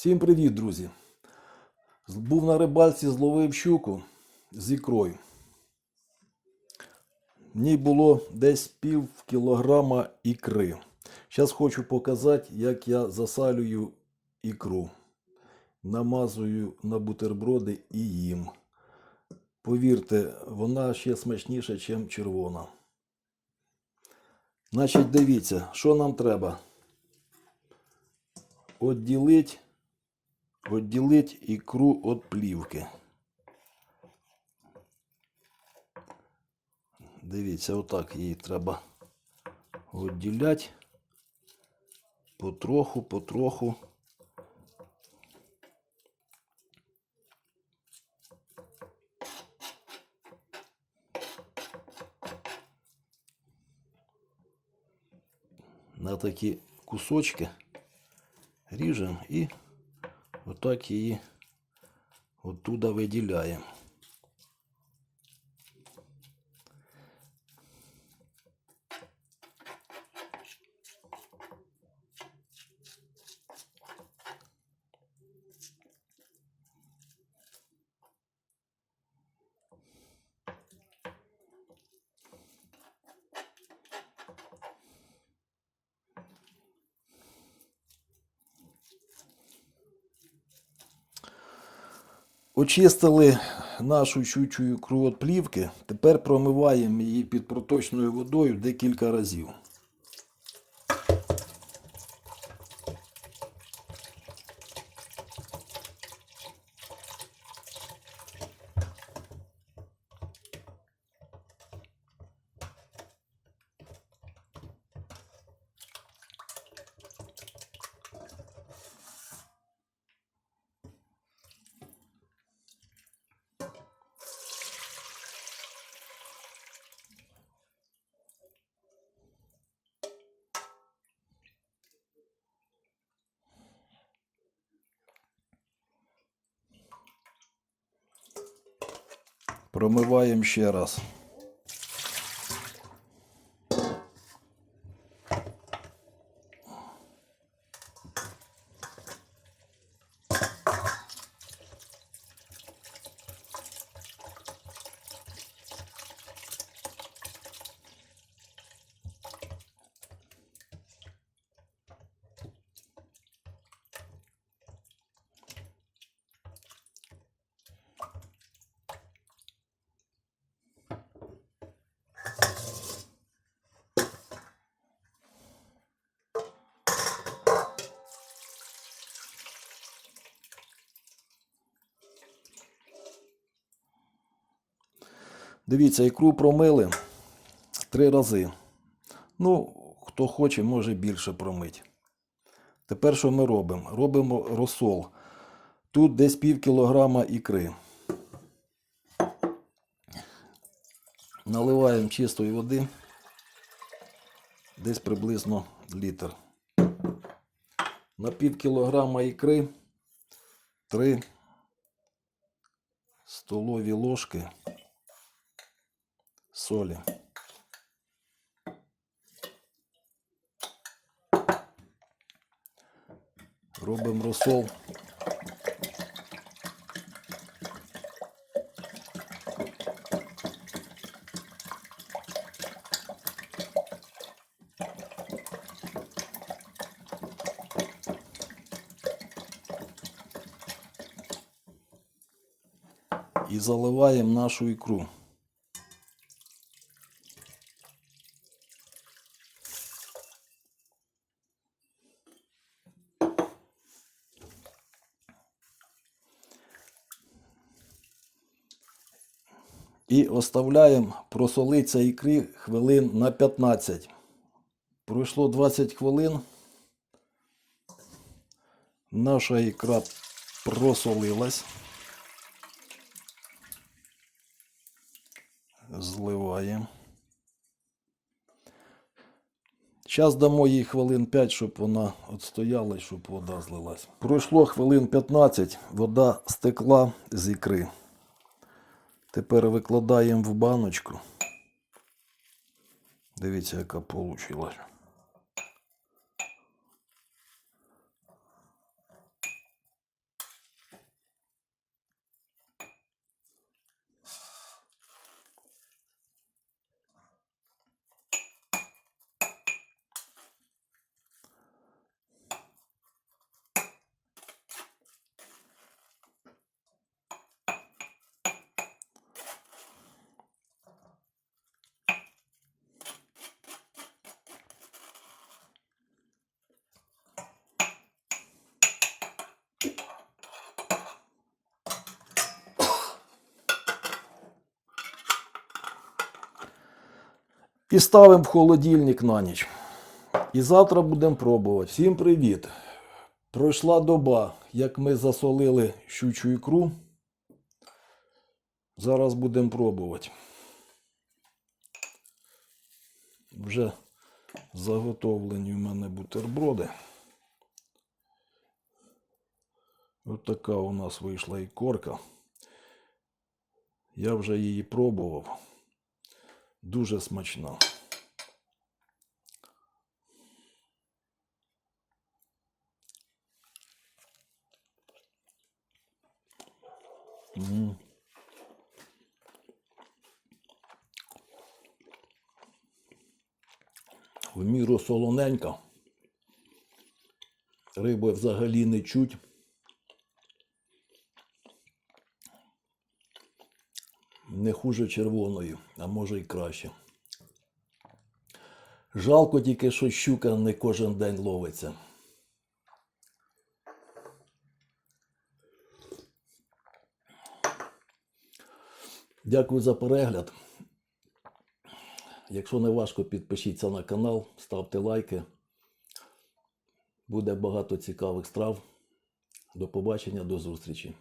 Всім привіт, друзі! Був на рибальці, зловив щуку з ікрою. В ній було десь пів кілограма ікри. Зараз хочу показати, як я засалюю ікру. Намазую на бутерброди і їм. Повірте, вона ще смачніша, ніж червона. Значить, дивіться, що нам треба. Отділить, отділить ікру від плівки. Дивіться, отак її треба відділяти. Потроху, потроху. На такі кусочки ріжемо і отак її оттуда виділяємо. Очистили нашу щучу ікру від плівки. Тепер промиваємо її під проточною водою декілька разів. Промиваємо ще раз. Дивіться, ікру промили три рази. Ну, хто хоче, може більше промити. Тепер що ми робимо? Робимо розсол. Тут десь пів кілограма ікри. Наливаємо чистої води. Десь приблизно літр. На пів кілограма ікри 3 столові ложки солі. Робимо розсол. І заливаємо нашу ікру. І оставляємо просолитися ікри хвилин на 15. Пройшло 20 хвилин. Наша ікра просолилась. Зливаємо. Зараз дамо їй хвилин 5, щоб вона відстояла щоб вода злилась. Пройшло хвилин 15, вода стекла з ікри. Тепер викладаємо в баночку. Дивіться, яка вийшла. І ставимо в холодильник на ніч. І завтра будемо пробувати. Всім привіт! Пройшла доба, як ми засолили щучу ікру. Зараз будемо пробувати. Вже заготовлені в мене бутерброди. Ось така у нас вийшла ікорка. Я вже її пробував. Дуже смачна. М. В міру солоненька. Риби взагалі не чуть. Не хуже червоної, а може й краще. Жалко тільки, що щука не кожен день ловиться. Дякую за перегляд. Якщо не важко, підпишіться на канал, ставте лайки. Буде багато цікавих страв. До побачення, до зустрічі.